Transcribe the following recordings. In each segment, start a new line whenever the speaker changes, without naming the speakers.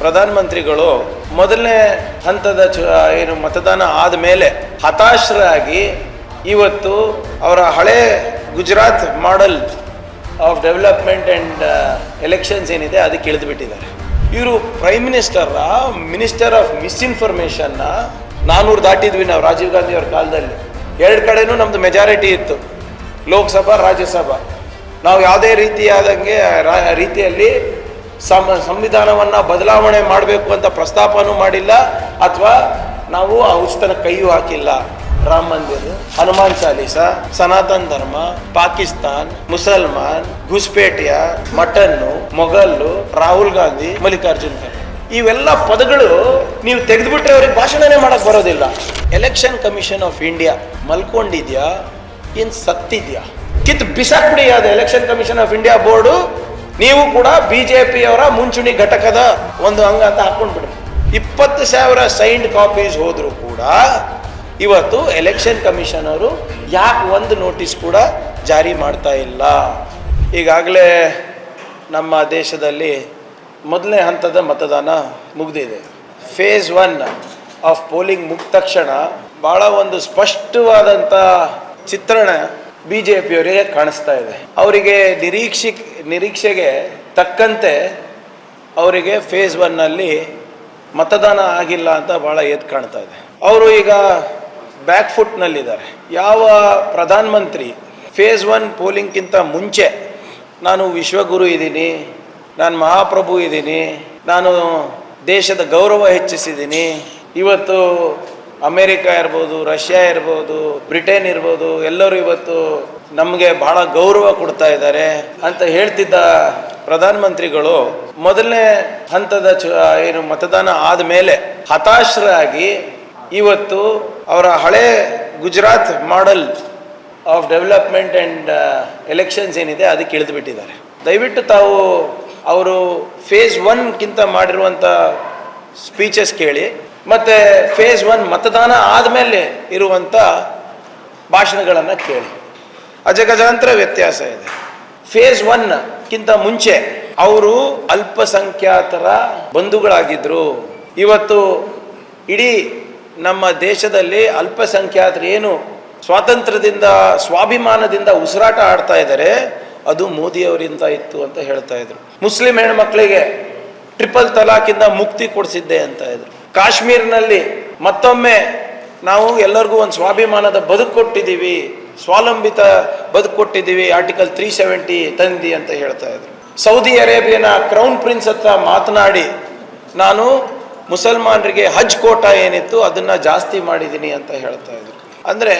ಪ್ರಧಾನಮಂತ್ರಿಗಳು ಮೊದಲನೇ ಹಂತದ ಚು ಏನು ಮತದಾನ ಆದ ಮೇಲೆ ಹತಾಶರಾಗಿ ಇವತ್ತು ಅವರ ಹಳೆ Gujarat model of development and elections ಏನಿದೆ ಅದಕ್ಕೆ ಇಳಿದುಬಿಟ್ಟಿದ್ದಾರೆ. ಇವರು ಪ್ರೈಮ್ ಮಿನಿಸ್ಟರ್ನ ಮಿನಿಸ್ಟರ್ ಆಫ್ ಮಿಸ್ಇನ್ಫಾರ್ಮೇಷನ್ನ ನಾನೂರು ದಾಟಿದ್ವಿ ನಾವು ರಾಜೀವ್ ಗಾಂಧಿ ಅವ್ರ ಕಾಲದಲ್ಲಿ. ಎರಡು ಕಡೆನೂ ನಮ್ಮದು ಮೆಜಾರಿಟಿ ಇತ್ತು. ಲೋಕಸಭಾ, ರಾಜ್ಯಸಭಾ. ನಾವು ಯಾವುದೇ ರೀತಿಯಾದಂಗೆ ರೀತಿಯಲ್ಲಿ ಸಮ ಸಂವಿಧಾನವನ್ನು ಬದಲಾವಣೆ ಮಾಡಬೇಕು ಅಂತ ಪ್ರಸ್ತಾಪನೂ ಮಾಡಿಲ್ಲ, ಅಥವಾ ನಾವು ಆ ಉಚಿತನ ಕೈಯೂ ಹಾಕಿಲ್ಲ. ರಾಮ ಮಂದಿರ, ಹನುಮಾನ್ ಚಾಲೀಸ, ಸನಾತನ್ ಧರ್ಮ, ಪಾಕಿಸ್ತಾನ್, ಮುಸಲ್ಮಾನ್, ಘುಸ್ಪೇಟಿಯ, ಮಟನ್ನು, ಮೊಘಲ್ಲು, ರಾಹುಲ್ ಗಾಂಧಿ, ಮಲ್ಲಿಕಾರ್ಜುನ್ ಇವೆಲ್ಲ ಪದಗಳು ನೀವು ತೆಗೆದುಬಿಟ್ರೆ ಅವ್ರಿಗೆ ಭಾಷಣನೇ ಮಾಡಕ್ ಬರೋದಿಲ್ಲ. ಎಲೆಕ್ಷನ್ ಕಮಿಷನ್ ಆಫ್ ಇಂಡಿಯಾ ಮಲ್ಕೊಂಡಿದ್ಯಾ? ಏನ್ ಸತ್ತಿದ್ಯಾ? ಕಿತ್ತು ಬಿಸಾಕ್ಬಿಡಿ ಅದು election commission of India board. ನೀವು ಕೂಡ ಬಿ ಜೆ ಪಿಯವರ ಮುಂಚೂಣಿ ಘಟಕದ ಒಂದು ಅಂಗ ಅಂತ ಹಾಕೊಂಡ್ಬಿಡ್ರಿ. ಇಪ್ಪತ್ತು ಸಾವಿರ ಸೈನ್ಡ್ ಕಾಪೀಸ್ ಹೋದರೂ ಕೂಡ ಇವತ್ತು ಎಲೆಕ್ಷನ್ ಕಮಿಷನ್ ಅವರು ಯಾಕೆ ಒಂದು ನೋಟಿಸ್ ಕೂಡ ಜಾರಿ ಮಾಡ್ತಾ ಇಲ್ಲ? ಈಗಾಗಲೇ ನಮ್ಮ ದೇಶದಲ್ಲಿ ಮೊದಲನೇ ಹಂತದ ಮತದಾನ ಮುಗಿದಿದೆ. ಫೇಸ್ ಒನ್ ಆಫ್ ಪೋಲಿಂಗ್ ಮುಗಿದ ತಕ್ಷಣ ಭಾಳ ಒಂದು ಸ್ಪಷ್ಟವಾದಂಥ ಚಿತ್ರಣ ಬಿ ಜೆ ಪಿಯವರಿಗೆ ಕಾಣಿಸ್ತಾ ಇದೆ. ಅವರಿಗೆ ನಿರೀಕ್ಷೆ ನಿರೀಕ್ಷೆಗೆ ತಕ್ಕಂತೆ ಅವರಿಗೆ ಫೇಸ್ ಒನ್ನಲ್ಲಿ ಮತದಾನ ಆಗಿಲ್ಲ ಅಂತ ಭಾಳ ಎದ್ದು ಕಾಣ್ತಾ ಇದೆ. ಅವರು ಈಗ ಬ್ಯಾಕ್ ಫುಟ್ನಲ್ಲಿದ್ದಾರೆ ಯಾವ ಪ್ರಧಾನಮಂತ್ರಿ ಫೇಸ್ ಒನ್ ಪೋಲಿಂಗ್ಗಿಂತ ಮುಂಚೆ ನಾನು ವಿಶ್ವಗುರು ಇದ್ದೀನಿ, ನಾನು ಮಹಾಪ್ರಭು ಇದ್ದೀನಿ, ನಾನು ದೇಶದ ಗೌರವ ಹೆಚ್ಚಿಸಿದ್ದೀನಿ, ಇವತ್ತು ಅಮೇರಿಕ ಇರ್ಬೋದು, ರಷ್ಯಾ ಇರ್ಬೋದು, ಬ್ರಿಟನ್ ಇರ್ಬೋದು, ಎಲ್ಲರೂ ಇವತ್ತು ನಮಗೆ ಬಹಳ ಗೌರವ ಕೊಡ್ತಾ ಇದ್ದಾರೆ ಅಂತ ಹೇಳ್ತಿದ್ದ ಪ್ರಧಾನಮಂತ್ರಿಗಳು ಮೊದಲನೇ ಹಂತದ ಏನು ಮತದಾನ ಆದ ಮೇಲೆ ಹತಾಶರಾಗಿ ಇವತ್ತು ಅವರ ಹಳೆ Gujarat model of development and elections ಏನಿದೆ ಅದಕ್ಕೆ ಇಳಿದು ಬಿಟ್ಟಿದ್ದಾರೆ ದಯವಿಟ್ಟು ತಾವು ಅವರು ಫೇಸ್ ಒನ್ಗಿಂತ ಮಾಡಿರುವಂಥ ಸ್ಪೀಚಸ್ ಕೇಳಿ. ಮತ್ತು ಫೇಸ್ ಒನ್ ಮತದಾನ ಆದಮೇಲೆ ಇರುವಂಥ ಭಾಷಣಗಳನ್ನು ಕೇಳಿ. ಅಜಗಜಾಂತರ ವ್ಯತ್ಯಾಸ ಇದೆ. ಫೇಸ್ ಒನ್ಗಿಂತ ಮುಂಚೆ ಅವರು ಅಲ್ಪಸಂಖ್ಯಾತರ ಬಂಧುಗಳಾಗಿದ್ದರು ಇವತ್ತು ಇಡೀ ನಮ್ಮ ದೇಶದಲ್ಲಿ ಅಲ್ಪಸಂಖ್ಯಾತರು ಏನು ಸ್ವಾತಂತ್ರ್ಯದಿಂದ, ಸ್ವಾಭಿಮಾನದಿಂದ ಉಸಿರಾಟ ಆಡ್ತಾ ಇದ್ದಾರೆ, ಅದು ಮೋದಿಯವರಿಂದ ಇತ್ತು ಅಂತ ಹೇಳ್ತಾ ಇದ್ರು. ಮುಸ್ಲಿಂ ಹೆಣ್ಮಕ್ಳಿಗೆ ಟ್ರಿಪಲ್ ತಲಾಕಿಂದ ಮುಕ್ತಿ ಕೊಡಿಸಿದ್ದೆ ಅಂತ ಇದ್ರು. ಕಾಶ್ಮೀರ್ನಲ್ಲಿ ಮತ್ತೊಮ್ಮೆ ನಾವು ಎಲ್ಲರಿಗೂ ಒಂದು ಸ್ವಾಭಿಮಾನದ ಬದುಕು ಕೊಟ್ಟಿದ್ದೀವಿ, ಸ್ವಾವಲಂಬಿತ ಬದುಕು ಕೊಟ್ಟಿದ್ದೀವಿ ಆರ್ಟಿಕಲ್ ತ್ರೀ ಸೆವೆಂಟಿ ತಂದಿ ಅಂತ ಹೇಳ್ತಾ ಇದ್ರು. ಸೌದಿ ಅರೇಬಿಯನ ಕ್ರೌನ್ ಪ್ರಿನ್ಸ್ ಹತ್ರ ಮಾತನಾಡಿ, ನಾನು ಮುಸಲ್ಮಾನರಿಗೆ ಹಜ್ ಕೋಟ ಏನಿತ್ತು ಅದನ್ನು ಜಾಸ್ತಿ ಮಾಡಿದ್ದೀನಿ ಅಂತ ಹೇಳ್ತಾ ಇದ್ರು. ಅಂದರೆ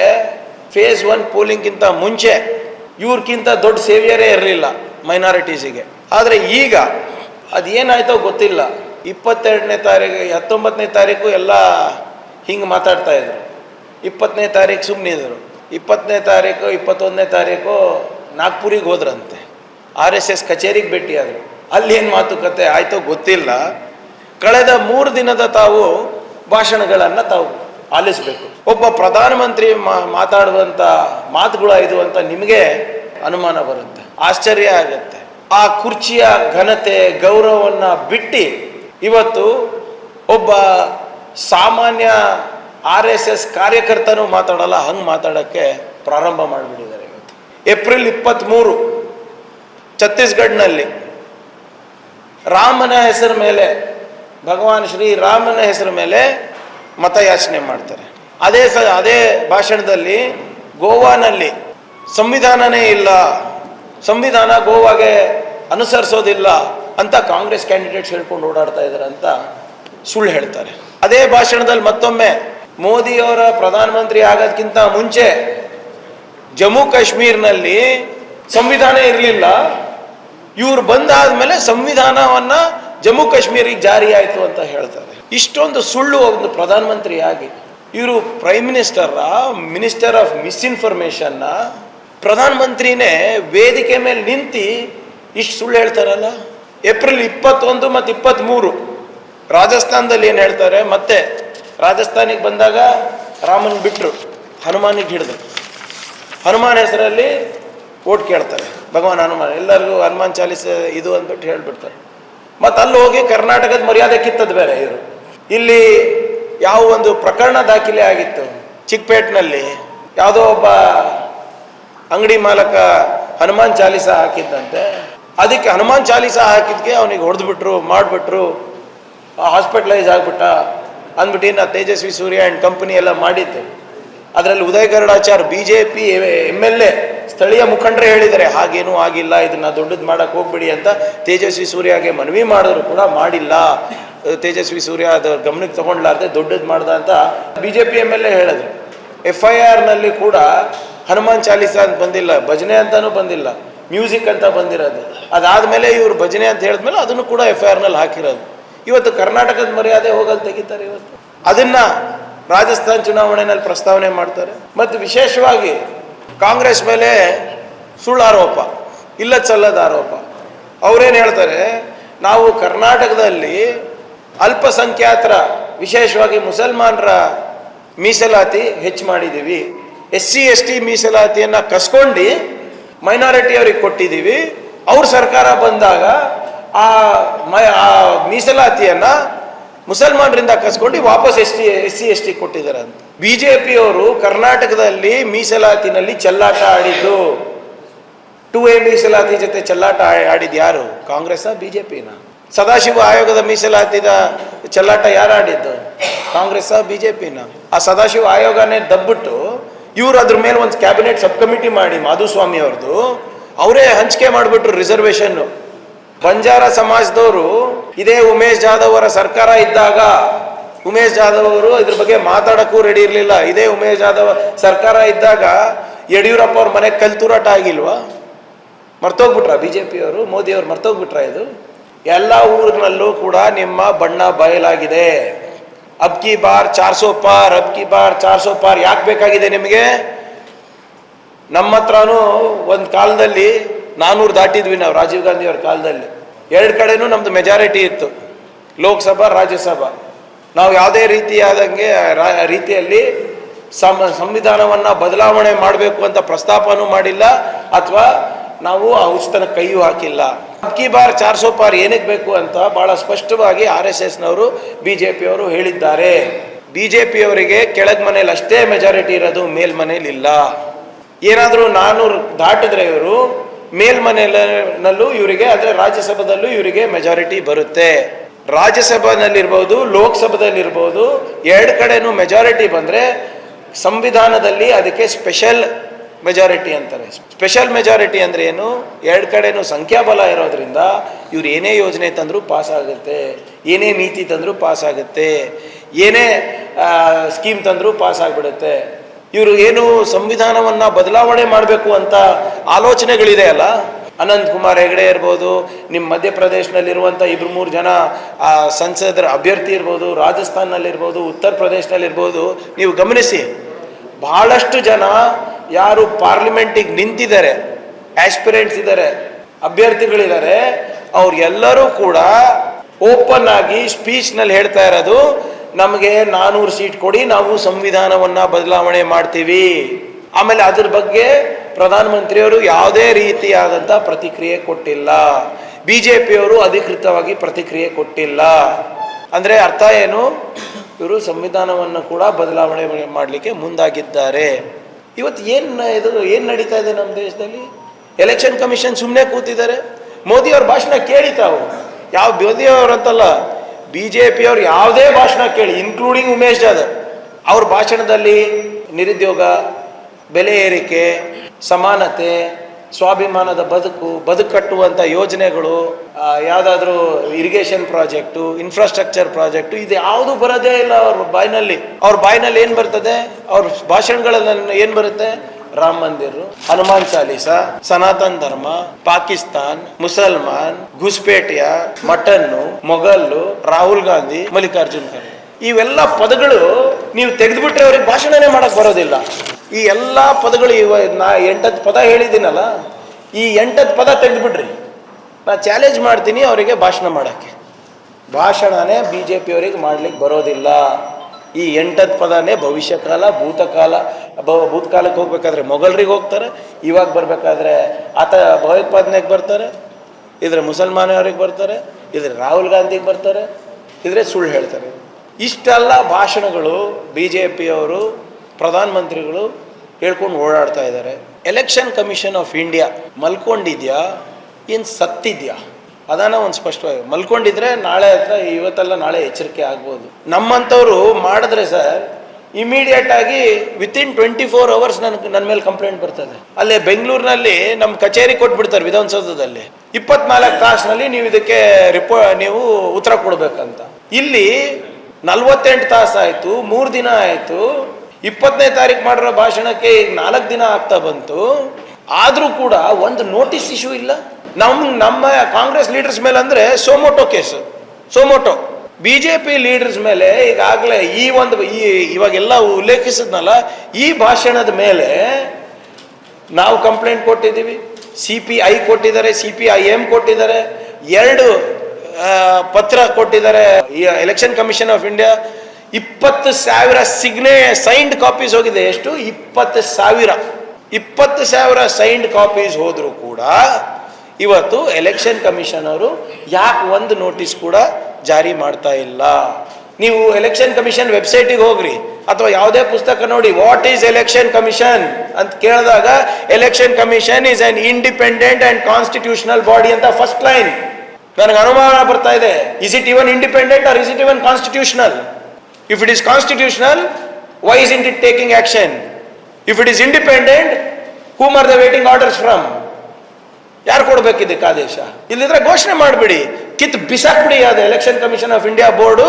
ಫೇಸ್ ಒನ್ ಪೋಲಿಂಗ್ಗಿಂತ ಮುಂಚೆ ಇವ್ರಿಗಿಂತ ದೊಡ್ಡ ಸೇವಿಯರೇ ಇರಲಿಲ್ಲ ಮೈನಾರಿಟೀಸಿಗೆ ಆದರೆ ಈಗ ಅದೇನಾಯ್ತೋ ಗೊತ್ತಿಲ್ಲ. ಇಪ್ಪತ್ತೆರಡನೇ ತಾರೀಕು ಹತ್ತೊಂಬತ್ತನೇ ತಾರೀಕು ಎಲ್ಲ ಹಿಂಗೆ ಮಾತಾಡ್ತಾ ಇದ್ರು. ಇಪ್ಪತ್ತನೇ ತಾರೀಕು ಸುಮ್ಮನಿದ್ರು ಇಪ್ಪತ್ತನೇ ತಾರೀಕು ಇಪ್ಪತ್ತೊಂದನೇ ತಾರೀಕು ನಾಗ್ಪುರಿಗೆ ಹೋದ್ರಂತೆ. ಆರ್ ಎಸ್ ಎಸ್ ಕಚೇರಿಗೆ ಅಲ್ಲಿ ಏನು ಮಾತುಕತೆ ಆಯ್ತೋ ಗೊತ್ತಿಲ್ಲ. ಕಳೆದ ಮೂರು ದಿನದ ತಾವು ಭಾಷಣಗಳನ್ನು ತಾವು ಆಲಿಸಬೇಕು. ಒಬ್ಬ ಪ್ರಧಾನಮಂತ್ರಿ ಮಾತಾಡುವಂಥ ಮಾತುಗಳು ಇದು ಅಂತ ನಿಮಗೆ ಅನುಮಾನ ಬರುತ್ತೆ. ಆಶ್ಚರ್ಯ ಆಗುತ್ತೆ. ಆ ಕುರ್ಚಿಯ ಘನತೆ, ಗೌರವವನ್ನು ಬಿಟ್ಟು ಇವತ್ತು ಒಬ್ಬ ಸಾಮಾನ್ಯ ಆರ್ ಎಸ್ ಎಸ್ ಕಾರ್ಯಕರ್ತನೂ ಮಾತಾಡಲ್ಲ, ಹಂಗೆ ಮಾತಾಡೋಕ್ಕೆ ಪ್ರಾರಂಭ ಮಾಡಿಬಿಟ್ಟಿದ್ದಾರೆ ಇವತ್ತು. ಏಪ್ರಿಲ್ ಇಪ್ಪತ್ತ್ಮೂರು ಛತ್ತೀಸ್ಗಢ್ನಲ್ಲಿ ರಾಮನ ಹೆಸರ ಮೇಲೆ, ಭಗವಾನ್ ಶ್ರೀ ರಾಮನ ಹೆಸರ ಮೇಲೆ ಮತಯಾಚನೆ ಮಾಡ್ತಾರೆ. ಅದೇ ಸ, ಅದೇ ಭಾಷಣದಲ್ಲಿ ಗೋವಾನಲ್ಲಿ ಸಂವಿಧಾನನೇ ಇಲ್ಲ, ಸಂವಿಧಾನ ಗೋವಾಗೆ ಅನುಸರಿಸೋದಿಲ್ಲ ಅಂತ ಕಾಂಗ್ರೆಸ್ ಕ್ಯಾಂಡಿಡೇಟ್ಸ್ ಹೇಳ್ಕೊಂಡು ಓಡಾಡ್ತಾ ಇದ್ದಾರೆ ಅಂತ ಸುಳ್ಳು ಹೇಳ್ತಾರೆ. ಅದೇ ಭಾಷಣದಲ್ಲಿ ಮತ್ತೊಮ್ಮೆ ಮೋದಿಯವರ ಪ್ರಧಾನಮಂತ್ರಿ ಆಗೋದಕ್ಕಿಂತ ಮುಂಚೆ ಜಮ್ಮು ಕಾಶ್ಮೀರ್ನಲ್ಲಿ ಸಂವಿಧಾನ ಇರಲಿಲ್ಲ. ಇವ್ರು ಬಂದಾದ್ಮೇಲೆ ಸಂವಿಧಾನವನ್ನ ಜಮ್ಮು ಕಾಶ್ಮೀರಿಗೆ ಜಾರಿ ಆಯಿತು ಅಂತ ಹೇಳ್ತಾರೆ. ಇಷ್ಟೊಂದು ಸುಳ್ಳು ಒಂದು ಪ್ರಧಾನಮಂತ್ರಿ ಆಗಿ ಇವರು ಪ್ರೈಮ್ ಮಿನಿಸ್ಟರ್ ಮಿನಿಸ್ಟರ್ ಆಫ್ ಮಿಸ್ಇನ್ಫಾರ್ಮೇಷನ್ನ ಪ್ರಧಾನಮಂತ್ರಿನೇ ವೇದಿಕೆ ಮೇಲೆ ನಿಂತು ಇಷ್ಟು ಸುಳ್ಳು ಹೇಳ್ತಾರಲ್ಲ? ಏಪ್ರಿಲ್ ಇಪ್ಪತ್ತೊಂದು ಮತ್ತು ಇಪ್ಪತ್ತ್ಮೂರು ರಾಜಸ್ಥಾನದಲ್ಲಿ ಏನು ಹೇಳ್ತಾರೆ? ಮತ್ತೆ ರಾಜಸ್ಥಾನಿಗೆ ಬಂದಾಗ ರಾಮನ್ ಬಿಟ್ಟರು ಹನುಮಾನಿಗೆ ಹಿಡಿದ್ರು. ಹನುಮಾನ್ ಹೆಸರಲ್ಲಿ ಓಟ್ ಕೇಳ್ತಾರೆ. ಭಗವಾನ್ ಹನುಮಾನ್, ಎಲ್ಲರಿಗೂ ಹನುಮಾನ್ ಚಾಲೀಸ ಇದು ಅಂದ್ಬಿಟ್ಟು ಹೇಳ್ಬಿಡ್ತಾರೆ. ಮತ್ತು ಅಲ್ಲಿ ಹೋಗಿ ಕರ್ನಾಟಕದ ಮರ್ಯಾದೆ ಕಿತ್ತದ ಬೇರೆ ಇವರು. ಇಲ್ಲಿ ಯಾವ ಒಂದು ಪ್ರಕರಣ ದಾಖಲೆ ಆಗಿತ್ತು? ಚಿಕ್ಕಪೇಟ್ನಲ್ಲಿ ಯಾವುದೋ ಒಬ್ಬ ಅಂಗಡಿ ಮಾಲಕ ಹನುಮಾನ್ ಚಾಲೀಸ ಹಾಕಿದ್ದಂತೆ. ಅದಕ್ಕೆ ಹನುಮಾನ್ ಚಾಲೀಸ ಹಾಕಿದ್ಕೆ ಅವನಿಗೆ ಹೊಡೆದ್ಬಿಟ್ರು, ಮಾಡಿಬಿಟ್ರು ಹಾಸ್ಪಿಟಲೈಸ್ ಆಗಿಬಿಟ್ಟ ಅಂದ್ಬಿಟ್ಟು ಇನ್ನು ತೇಜಸ್ವಿ ಸೂರ್ಯ ಆ್ಯಂಡ್ ಕಂಪನಿ ಎಲ್ಲ ಮಾಡಿದ್ದೆ. ಅದರಲ್ಲಿ Uday Garudachar B J P M L A ಸ್ಥಳೀಯ ಮುಖಂಡರೇ ಹೇಳಿದ್ದಾರೆ, ಹಾಗೇನೂ ಆಗಿಲ್ಲ, ಇದನ್ನು ದೊಡ್ಡದು ಮಾಡಕ್ಕೆ ಹೋಗ್ಬಿಡಿ ಅಂತ ತೇಜಸ್ವಿ ಸೂರ್ಯಗೆ ಮನವಿ ಮಾಡಿದ್ರು ಕೂಡ ಮಾಡಿಲ್ಲ. ತೇಜಸ್ವಿ ಸೂರ್ಯ ಅದು ಗಮನಕ್ಕೆ ತಗೊಂಡ್ಲಾರ್ದೆ ದೊಡ್ಡದು ಮಾಡ್ದ ಅಂತ B J P M L A ಹೇಳಿದ್ರು. ಎಫ್ ಐ ಆರ್ನಲ್ಲಿ ಕೂಡ ಹನುಮಾನ್ ಚಾಲೀಸ ಅಂತ ಬಂದಿಲ್ಲ, ಭಜನೆ ಅಂತಲೂ ಬಂದಿಲ್ಲ. ಮ್ಯೂಸಿಕ್ ಅಂತ ಬಂದಿರೋದು. ಅದಾದಮೇಲೆ ಇವರು ಭಜನೆ ಅಂತ ಹೇಳಿದ್ಮೇಲೆ ಅದನ್ನು ಕೂಡ ಎಫ್ ಐ ಆರ್ನಲ್ಲಿ ಹಾಕಿರೋದು. ಇವತ್ತು ಕರ್ನಾಟಕದ ಮರ್ಯಾದೆ ಹೋಗಲು ತೆಗಿತಾರೆ ಇವತ್ತು. ಅದನ್ನ ರಾಜಸ್ಥಾನ್ ಚುನಾವಣೆಯಲ್ಲಿ ಪ್ರಸ್ತಾವನೆ ಮಾಡ್ತಾರೆ. ಮತ್ತು ವಿಶೇಷವಾಗಿ ಕಾಂಗ್ರೆಸ್ ಮೇಲೆ ಸುಳ್ಳು ಆರೋಪ, ಇಲ್ಲ ಚಲ್ಲದ ಆರೋಪ. ಅವರೇನು ಹೇಳ್ತಾರೆ, ನಾವು ಕರ್ನಾಟಕದಲ್ಲಿ ಅಲ್ಪಸಂಖ್ಯಾತರ, ವಿಶೇಷವಾಗಿ ಮುಸಲ್ಮಾನರ ಮೀಸಲಾತಿ ಹೆಚ್ಚು ಮಾಡಿದ್ದೀವಿ. ಎಸ್ ಸಿ, ಎಸ್ ಟಿ ಮೀಸಲಾತಿಯನ್ನು ಕಸ್ಕೊಂಡು ಮೈನಾರಿಟಿ ಅವ್ರಿಗೆ ಕೊಟ್ಟಿದ್ದೀವಿ. ಅವ್ರ ಸರ್ಕಾರ ಬಂದಾಗ ಆ ಮೀಸಲಾತಿಯನ್ನು ಮುಸಲ್ಮಾನರಿಂದ ಕಸ್ಕೊಂಡು ವಾಪಸ್ S T, S C, S T ಕೊಟ್ಟಿದ್ದಾರೆ ಅಂತ. ಬಿ ಜೆ ಪಿಯವರು ಕರ್ನಾಟಕದಲ್ಲಿ ಮೀಸಲಾತಿನಲ್ಲಿ ಚೆಲ್ಲಾಟ ಆಡಿದ್ದು. ಟು ಎ ಮೀಸಲಾತಿ ಜೊತೆ ಚೆಲ್ಲಾಟ ಆಡಿದ್ದು ಯಾರು? ಕಾಂಗ್ರೆಸ್ ಬಿ ಜೆ ಪಿನ ಸದಾಶಿವ ಆಯೋಗದ ಮೀಸಲಾತಿದ ಚೆಲ್ಲಾಟ ಯಾರು ಆಡಿದ್ದು? ಕಾಂಗ್ರೆಸ್ ಬಿ ಜೆ ಪಿನ ಆ ಸದಾಶಿವ ಆಯೋಗನೇ ದಬ್ಬಿಟ್ಟು ಇವ್ರು ಅದ್ರ ಮೇಲೆ ಒಂದು ಕ್ಯಾಬಿನೆಟ್ ಸಬ್ ಕಮಿಟಿ ಮಾಡಿ ಮಾಧುಸ್ವಾಮಿ ಅವ್ರದ್ದು ಅವರೇ ಹಂಚಿಕೆ ಮಾಡಿಬಿಟ್ರು ರಿಸರ್ವೇಶನ್ನು ಬಂಜಾರ ಸಮಾಜದವರು, ಇದೇ ಉಮೇಶ್ ಜಾಧವ್ ಅವರ ಸರ್ಕಾರ ಇದ್ದಾಗ, ಉಮೇಶ್ ಜಾಧವ್ ಅವರು ಇದ್ರ ಬಗ್ಗೆ ಮಾತಾಡೋಕ್ಕೂ ರೆಡಿ ಇರಲಿಲ್ಲ. ಇದೇ ಉಮೇಶ್ ಜಾಧವ್ ಸರ್ಕಾರ ಇದ್ದಾಗ ಯಡಿಯೂರಪ್ಪ ಅವ್ರ ಮನೆಗೆ ಕಲ್ತುರಾಟ ಆಗಿಲ್ವಾ? ಮರ್ತೋಗ್ಬಿಟ್ರ ಬಿ ಜೆ ಪಿಯವರು ಮೋದಿಯವರು ಮರ್ತೋಗ್ಬಿಟ್ರ ಇದು? ಎಲ್ಲ ಊರಿನಲ್ಲೂ ಕೂಡ ನಿಮ್ಮ ಬಣ್ಣ ಬಯಲಾಗಿದೆ. ಅಬ್ಕಿ ಬಾರ್ ಚಾರ್ ಸೋ ಪಾರ್ ಅಬ್ಕಿ ಬಾರ್ ಚಾರ್ ಸೋ ಪಾರ್, ಯಾಕೆ ಬೇಕಾಗಿದೆ ನಿಮಗೆ? ನಮ್ಮ ಹತ್ರನೂ ಒಂದು ಕಾಲದಲ್ಲಿ ನಾನೂರು ದಾಟಿದ್ವಿ ನಾವು, ರಾಜೀವ್ ಗಾಂಧಿ ಅವ್ರ ಕಾಲದಲ್ಲಿ. ಎರಡು ಕಡೆನೂ ನಮ್ದು ಮೆಜಾರಿಟಿ ಇತ್ತು, ಲೋಕಸಭಾ, ರಾಜ್ಯಸಭಾ. ನಾವು ಯಾವುದೇ ರೀತಿಯಾದಂಗೆ ರೀತಿಯಲ್ಲಿ ಸಂ, ಸಂವಿಧಾನವನ್ನು ಬದಲಾವಣೆ ಮಾಡಬೇಕು ಅಂತ ಪ್ರಸ್ತಾಪನೂ ಮಾಡಿಲ್ಲ, ಅಥವಾ ನಾವು ಆ ಉಚಿತನ ಕೈಯೂ ಹಾಕಿಲ್ಲ. ಅಬ್ಕಿ ಬಾರ್ ಚಾರ್ ಪಾರ್ ಏನಕ್ಕೆ ಬೇಕು ಅಂತ ಬಹಳ ಸ್ಪಷ್ಟವಾಗಿ ಆರ್ ಎಸ್ ಎಸ್ನವರು ಬಿ ಜೆ ಪಿಯವರು ಹೇಳಿದ್ದಾರೆ. ಬಿ ಜೆ ಪಿಯವರಿಗೆ ಕೆಳಗ್ ಮನೇಲಿ ಅಷ್ಟೇ ಮೆಜಾರಿಟಿ ಇರೋದು ಮೇಲ್ಮನೇಲಿ ಇಲ್ಲ. ಏನಾದರೂ ನಾನೂರು ದಾಟಿದ್ರೆ ಇವರು ಮೇಲ್ಮನೆಯಲ್ಲೂ ಇವರಿಗೆ, ಆದರೆ ರಾಜ್ಯಸಭಾದಲ್ಲೂ ಇವರಿಗೆ ಮೆಜಾರಿಟಿ ಬರುತ್ತೆ. ರಾಜ್ಯಸಭಾನಲ್ಲಿರ್ಬೋದು, ಲೋಕಸಭಾದಲ್ಲಿರ್ಬೋದು, ಎರಡು ಕಡೆನೂ ಮೆಜಾರಿಟಿ ಬಂದರೆ ಸಂವಿಧಾನದಲ್ಲಿ ಅದಕ್ಕೆ ಸ್ಪೆಷಲ್ ಮೆಜಾರಿಟಿ ಅಂತಾರೆ. ಸ್ಪೆಷಲ್ ಮೆಜಾರಿಟಿ ಅಂದರೆ ಏನು? ಎರಡು ಕಡೆನೂ ಸಂಖ್ಯಾಬಲ ಇರೋದ್ರಿಂದ ಇವ್ರು ಏನೇ ಯೋಜನೆ ತಂದರೂ ಪಾಸ್ ಆಗುತ್ತೆ. ಏನೇ ನೀತಿ ತಂದರೂ ಪಾಸ್ ಆಗುತ್ತೆ. ಏನೇ ಸ್ಕೀಮ್ ತಂದರೂ ಪಾಸ್ ಆಗಿಬಿಡುತ್ತೆ. ಇವರು ಏನು ಸಂವಿಧಾನವನ್ನು ಬದಲಾವಣೆ ಮಾಡಬೇಕು ಅಂತ ಆಲೋಚನೆಗಳಿದೆ ಅಲ್ಲ? ಅನಂತ್ ಕುಮಾರ್ ಹೆಗಡೆ ಇರ್ಬೋದು ನಿಮ್ಮ ಮಧ್ಯಪ್ರದೇಶನಲ್ಲಿರುವಂಥ ಇಬ್ಬರು ಮೂರು ಜನ ಸಂಸದರ ಅಭ್ಯರ್ಥಿ ಇರ್ಬೋದು, ರಾಜಸ್ಥಾನಲ್ಲಿರ್ಬೋದು, ಉತ್ತರ ಪ್ರದೇಶದಲ್ಲಿರ್ಬೋದು ನೀವು ಗಮನಿಸಿ ಭಾಳಷ್ಟು ಜನ ಯಾರು ಪಾರ್ಲಿಮೆಂಟಿಗೆ ನಿಂತಿದ್ದಾರೆ ಆಸ್ಪಿರೆಂಟ್ಸ್ ಇದ್ದಾರೆ, ಅಭ್ಯರ್ಥಿಗಳಿದ್ದಾರೆ ಅವ್ರೆಲ್ಲರೂ ಕೂಡ ಓಪನ್ ಆಗಿ ಸ್ಪೀಚ್ನಲ್ಲಿ ಹೇಳ್ತಾ ಇರೋದು, ನಮಗೆ ನಾನೂರು ಸೀಟ್ ಕೊಡಿ, ನಾವು ಸಂವಿಧಾನವನ್ನು ಬದಲಾವಣೆ ಮಾಡ್ತೀವಿ. ಆಮೇಲೆ ಅದ್ರ ಬಗ್ಗೆ ಪ್ರಧಾನಮಂತ್ರಿಯವರು ಯಾವುದೇ ರೀತಿಯಾದಂಥ ಪ್ರತಿಕ್ರಿಯೆ ಕೊಟ್ಟಿಲ್ಲ. ಬಿ ಜೆ ಪಿಯವರು ಅಧಿಕೃತವಾಗಿ ಪ್ರತಿಕ್ರಿಯೆ ಕೊಟ್ಟಿಲ್ಲ. ಅಂದರೆ ಅರ್ಥ ಏನು? ಇವರು ಸಂವಿಧಾನವನ್ನು ಕೂಡ ಬದಲಾವಣೆ ಮಾಡಲಿಕ್ಕೆ ಮುಂದಾಗಿದ್ದಾರೆ. ಇವತ್ತು ಏನು ಇದು ಏನು ನಡೀತಾ ಇದೆ ನಮ್ಮ ದೇಶದಲ್ಲಿ? ಎಲೆಕ್ಷನ್ ಕಮಿಷನ್ ಸುಮ್ಮನೆ ಕೂತಿದ್ದಾರೆ. ಮೋದಿ ಅವ್ರ ಭಾಷಣ ಕೇಳಿ ತಾವು. ಯಾವ ಮೋದಿ ಅಂತಲ್ಲ ಬಿ ಜೆ ಪಿಯವ್ರು ಯಾವುದೇ ಭಾಷಣ ಕೇಳಿ ಇನ್ಕ್ಲೂಡಿಂಗ್ ಉಮೇಶ್ ಜಾಧವ್. ಅವ್ರ ಭಾಷಣದಲ್ಲಿ ನಿರುದ್ಯೋಗ, ಬೆಲೆ ಏರಿಕೆ, ಸಮಾನತೆ ಸ್ವಾಭಿಮಾನದ ಬದುಕು ಬದುಕು ಕಟ್ಟುವಂಥ ಯೋಜನೆಗಳು ಯಾವುದಾದ್ರೂ ಇರಿಗೇಷನ್ ಪ್ರಾಜೆಕ್ಟು ಇನ್ಫ್ರಾಸ್ಟ್ರಕ್ಚರ್ ಪ್ರಾಜೆಕ್ಟು ಇದು ಯಾವುದು ಬರೋದೇ ಇಲ್ಲ ಅವ್ರ ಬಾಯಿನಲ್ಲಿ. ಅವ್ರ ಬಾಯಿನಲ್ಲಿ ಏನು ಬರ್ತದೆ? ಅವ್ರ ಭಾಷಣಗಳಲ್ಲಿ ಏನು ಬರುತ್ತೆ? ರಾಮ ಮಂದಿರ್, ಹನುಮಾನ್ ಚಾಲೀಸ, ಸನಾತನ್ ಧರ್ಮ, ಪಾಕಿಸ್ತಾನ್, ಮುಸಲ್ಮಾನ್, ಘುಸ್ಪೇಟೆಯ, ಮಟನ್ನು, ಮೊಘಲ್ಲು, ರಾಹುಲ್ ಗಾಂಧಿ, ಮಲ್ಲಿಕಾರ್ಜುನ್ ಖರ್ಗೆ. ಇವೆಲ್ಲ ಪದಗಳು ನೀವು ತೆಗೆದುಬಿಟ್ರೆ ಅವ್ರಿಗೆ ಭಾಷಣನೇ ಮಾಡಕ್ ಬರೋದಿಲ್ಲ. ಈ ಎಲ್ಲ ಪದಗಳು ಇವ ನಾ ಎಂಟತ್ತು ಪದ ಹೇಳಿದ್ದೀನಲ್ಲ, ಈ ಎಂಟತ್ತು ಪದ ತೆಗೆದುಬಿಡ್ರಿ. ನಾ ಚಾಲೆಂಜ್ ಮಾಡ್ತೀನಿ ಅವರಿಗೆ ಭಾಷಣ ಮಾಡೋಕ್ಕೆ. ಭಾಷಣನೇ ಬಿ ಜೆ ಪಿಯವರಿಗೆ ಮಾಡ್ಲಿಕ್ಕೆ ಬರೋದಿಲ್ಲ. ಈ ಎಂಟತ್ತು ಪದನೇ ಭವಿಷ್ಯಕಾಲ ಭೂತಕಾಲ ಭೂತಕಾಲಕ್ಕೆ ಹೋಗ್ಬೇಕಾದ್ರೆ ಮೊಘಲ್ರಿಗೆ ಹೋಗ್ತಾರೆ, ಇವಾಗ ಬರಬೇಕಾದ್ರೆ ಆತ ಭಯೋತ್ಪಾದನೆಗೆ ಬರ್ತಾರೆ, ಇದ್ರೆ ಮುಸಲ್ಮಾನವ್ರಿಗೆ ಬರ್ತಾರೆ, ಇದ್ರೆ ರಾಹುಲ್ ಗಾಂಧಿಗೆ ಬರ್ತಾರೆ, ಇದ್ರೆ ಸುಳ್ಳು ಹೇಳ್ತಾರೆ. ಇಷ್ಟೆಲ್ಲ ಭಾಷಣಗಳು ಬಿ ಜೆ ಪಿಯವರು ಪ್ರಧಾನಮಂತ್ರಿಗಳು ಹೇಳ್ಕೊಂಡು ಓಡಾಡ್ತಾ ಇದ್ದಾರೆ. ಎಲೆಕ್ಷನ್ ಕಮಿಷನ್ ಆಫ್ ಇಂಡಿಯಾ ಮಲ್ಕೊಂಡಿದ್ಯಾ? ಏನು ಸತ್ತಿದ್ಯಾ? ಅದಾನ ಒಂದು ಸ್ಪಷ್ಟವಾಗಿ ಮಲ್ಕೊಂಡಿದ್ರೆ ನಾಳೆ ಹತ್ರ ಇವತ್ತೆಲ್ಲ ನಾಳೆ ಎಚ್ಚರಿಕೆ ಆಗ್ಬೋದು. ನಮ್ಮಂಥವ್ರು ಮಾಡಿದ್ರೆ ಸರ್ ಇಮಿಡಿಯೇಟ್ ಆಗಿ ವಿತಿನ್ ಟ್ವೆಂಟಿ ಫೋರ್ ಅವರ್ಸ್ ನನಗೆ ನನ್ನ ಮೇಲೆ ಕಂಪ್ಲೇಂಟ್ ಬರ್ತದೆ. ಅಲ್ಲೇ ಬೆಂಗಳೂರಿನಲ್ಲಿ ನಮ್ಮ ಕಚೇರಿ ಕೊಟ್ಬಿಡ್ತಾರೆ ವಿಧಾನಸೌಧದಲ್ಲಿ. ಇಪ್ಪತ್ನಾಲ್ಕು ತಾಸಿನಲ್ಲಿ ನೀವು ಇದಕ್ಕೆ ರಿಪೋ ನೀವು ಉತ್ತರ ಕೊಡಬೇಕಂತ. ಇಲ್ಲಿ ನಲ್ವತ್ತೆಂಟು ತಾಸು ಆಯಿತು ಮೂರು ದಿನ ಆಯಿತು ಇಪ್ಪತ್ತನೇ ತಾರೀಕು ಮಾಡಿರೋ ಭಾಷಣಕ್ಕೆ ಈಗ ನಾಲ್ಕು ದಿನ ಆಗ್ತಾ ಬಂತು. ಆದರೂ ಕೂಡ ಒಂದು ನೋಟಿಸ್ ಇಶ್ಯೂ ಇಲ್ಲ. ನಮ್ಮ ನಮ್ಮ ಕಾಂಗ್ರೆಸ್ ಲೀಡರ್ಸ್ ಮೇಲೆ ಅಂದರೆ suo motu case suo motu B J P leaders ಮೇಲೆ ಈಗಾಗಲೇ ಈ ಒಂದು, ಈ ಇವಾಗೆಲ್ಲ ಉಲ್ಲೇಖಿಸಿದ್ನಲ್ಲ, ಈ ಭಾಷಣದ ಮೇಲೆ ನಾವು ಕಂಪ್ಲೇಂಟ್ ಕೊಟ್ಟಿದ್ದೀವಿ. ಸಿ ಪಿ ಐ ಕೊಟ್ಟಿದ್ದಾರೆ ಸಿ ಪಿ ಐ ಎಂ ಕೊಟ್ಟಿದ್ದಾರೆ. ಎರಡು ಪತ್ರ ಕೊಟ್ಟಿದ್ದಾರೆ ಎಲೆಕ್ಷನ್ ಕಮಿಷನ್ ಆಫ್ ಇಂಡಿಯಾ ಇಪ್ಪತ್ತು ಸಾವಿರ ಸಿಗ್ನೇ ಸೈನ್ಡ್ ಕಾಪೀಸ್ ಹೋಗಿದೆ. ಎಷ್ಟು? ಇಪ್ಪತ್ತು ಸಾವಿರ. ಇಪ್ಪತ್ತು ಸಾವಿರ ಸೈನ್ಡ್ ಕಾಪೀಸ್ ಹೋದರೂ ಕೂಡ ಇವತ್ತು ಎಲೆಕ್ಷನ್ ಕಮಿಷನ್ ಅವರು ಯಾಕೆ ಒಂದು ನೋಟಿಸ್ ಕೂಡ ಜಾರಿ ಮಾಡ್ತಾ ಇಲ್ಲ? ನೀವು ಎಲೆಕ್ಷನ್ ಕಮಿಷನ್ ವೆಬ್ಸೈಟಿಗೆ ಹೋಗ್ರಿ. ಅಥವಾ ಯಾವುದೇ ಪುಸ್ತಕ ನೋಡಿ ವಾಟ್ ಈಸ್ ಎಲೆಕ್ಷನ್ ಕಮಿಷನ್ ಅಂತ ಕೇಳಿದಾಗ election commission is an independent and constitutional body ಅಂತ ಫಸ್ಟ್ ಲೈನ್ ನನಗೆ ಅನುಮಾನ ಬರ್ತಾ ಇದೆ. Is it even independent or is it even constitutional if it is constitutional why isn't it it taking If if it independent, independent are are the orders from ಯಾರು ಕೊಡಬೇಕಿದ್ದಕ್ಕೆ ಆದೇಶ? ಇಲ್ಲಿದ್ರೆ ಘೋಷಣೆ ಮಾಡಿಬಿಡಿ. ಕಿತ್ ಬಿಸಾಕ್ಬಿಡಿ ಅದು election commission of India board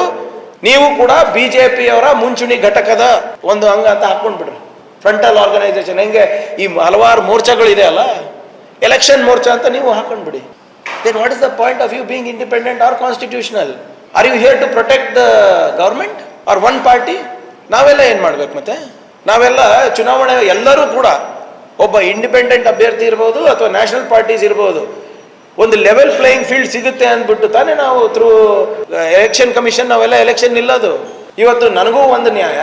ನೀವು ಕೂಡ ಬಿ ಜೆ ಅವರ ಮುಂಚೂಣಿ ಘಟಕದ ಒಂದು ಅಂಗ ಅಂತ ಹಾಕೊಂಡ್ಬಿಡ್ರಿ ಫ್ರಂಟಲ್ ಆರ್ಗನೈಸೇಷನ್ ಹೆಂಗೆ? ಈ ಹಲವಾರು ಮೋರ್ಚಾಗಳಿದೆ ಅಲ್ಲ? ಎಲೆಕ್ಷನ್ ಮೋರ್ಚಾ ಅಂತ ನೀವು ಹಾಕೊಂಡ್ಬಿಡಿ. Then what is the point of you being independent or constitutional are you here to protect the government or one party ನಾವೆಲ್ಲ ಏನು ಮಾಡ್ಬೇಕು ಮತ್ತೆ? ನಾವೆಲ್ಲ ಚುನಾವಣೆ ಎಲ್ಲರೂ ಕೂಡ ಒಬ್ಬ ಇಂಡಿಪೆಂಡೆಂಟ್ ಅಭ್ಯರ್ಥಿ ಇರ್ಬೋದು ಅಥವಾ ನ್ಯಾಷನಲ್ ಪಾರ್ಟೀಸ್ ಇರ್ಬೋದು, ಒಂದು ಲೆವೆಲ್ ಪ್ಲೇಯಿಂಗ್ ಫೀಲ್ಡ್ ಸಿಗುತ್ತೆ ಅಂದ್ಬಿಟ್ಟು ತಾನೇ ನಾವು ಥ್ರೂ ಎಲೆಕ್ಷನ್ ಕಮಿಷನ್ ನಾವೆಲ್ಲ ಎಲೆಕ್ಷನ್ ನಿಲ್ಲೋದು. ಇವತ್ತು ನನಗೂ ಒಂದು ನ್ಯಾಯ,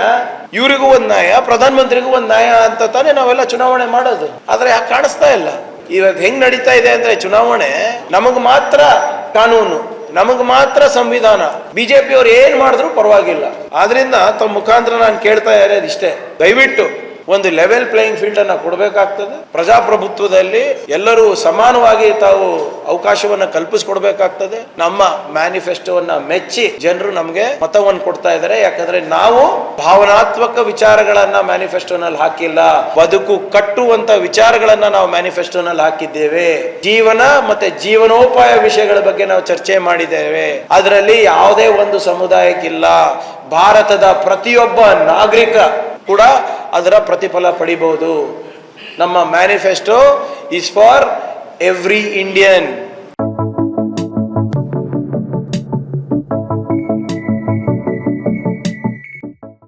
ಇವರಿಗೂ ಒಂದು ನ್ಯಾಯ, ಪ್ರಧಾನಮಂತ್ರಿಗೂ ಒಂದು ನ್ಯಾಯ ಅಂತ ತಾನೇ ನಾವೆಲ್ಲ ಚುನಾವಣೆ ಮಾಡೋದು. ಆದರೆ ಯಾಕೆ ಕಾಣಿಸ್ತಾ ಇಲ್ಲ? ಇವತ್ತು ಹೆಂಗೆ ನಡೀತಾ ಇದೆ ಅಂದರೆ ಚುನಾವಣೆ ನಮಗೆ ಮಾತ್ರ ಕಾನೂನು. ನಮಗ್ ಮಾತ್ರ ಸಂವಿಧಾನ. ಬಿಜೆಪಿ ಅವ್ರು ಏನ್ ಮಾಡಿದ್ರು ಪರವಾಗಿಲ್ಲ. ಆದ್ರಿಂದ ತಮ್ಮ ಮುಖಾಂತರ ನಾನು ಕೇಳ್ತಾ ಇರೋದು ಇಷ್ಟೇ. ದಯವಿಟ್ಟು ಒಂದು ಲೆವೆಲ್ ಪ್ಲೇಯಿಂಗ್ ಫೀಲ್ಡ್ ಅನ್ನು ಕೊಡಬೇಕಾಗ್ತದೆ. ಪ್ರಜಾಪ್ರಭುತ್ವದಲ್ಲಿ ಎಲ್ಲರೂ ಸಮಾನವಾಗಿ ತಾವು ಅವಕಾಶವನ್ನು ಕಲ್ಪಿಸಿಕೊಡ್ಬೇಕಾಗ್ತದೆ. ನಮ್ಮ ಮ್ಯಾನಿಫೆಸ್ಟೋವನ್ನ ಮೆಚ್ಚಿ ಜನರು ನಮಗೆ ಮತವನ್ನು ಕೊಡ್ತಾ ಇದ್ದಾರೆ. ಯಾಕಂದ್ರೆ ನಾವು ಭಾವನಾತ್ಮಕ ವಿಚಾರಗಳನ್ನ ಮ್ಯಾನಿಫೆಸ್ಟೋನಲ್ಲಿ ಹಾಕಿಲ್ಲ. ಬದುಕು ಕಟ್ಟುವಂತ ವಿಚಾರಗಳನ್ನ ನಾವು ಮ್ಯಾನಿಫೆಸ್ಟೋನಲ್ಲಿ ಹಾಕಿದ್ದೇವೆ. ಜೀವನ ಮತ್ತೆ ಜೀವನೋಪಾಯ ವಿಷಯಗಳ ಬಗ್ಗೆ ನಾವು ಚರ್ಚೆ ಮಾಡಿದ್ದೇವೆ. ಅದರಲ್ಲಿ ಯಾವುದೇ ಒಂದು ಸಮುದಾಯಕ್ಕಿಲ್ಲ. ಭಾರತದ ಪ್ರತಿಯೊಬ್ಬ ನಾಗರಿಕ ಕೂಡ ಅದರ ಪ್ರತಿಫಲ ಪಡಿಬಹುದು. ನಮ್ಮ manifesto is for every Indian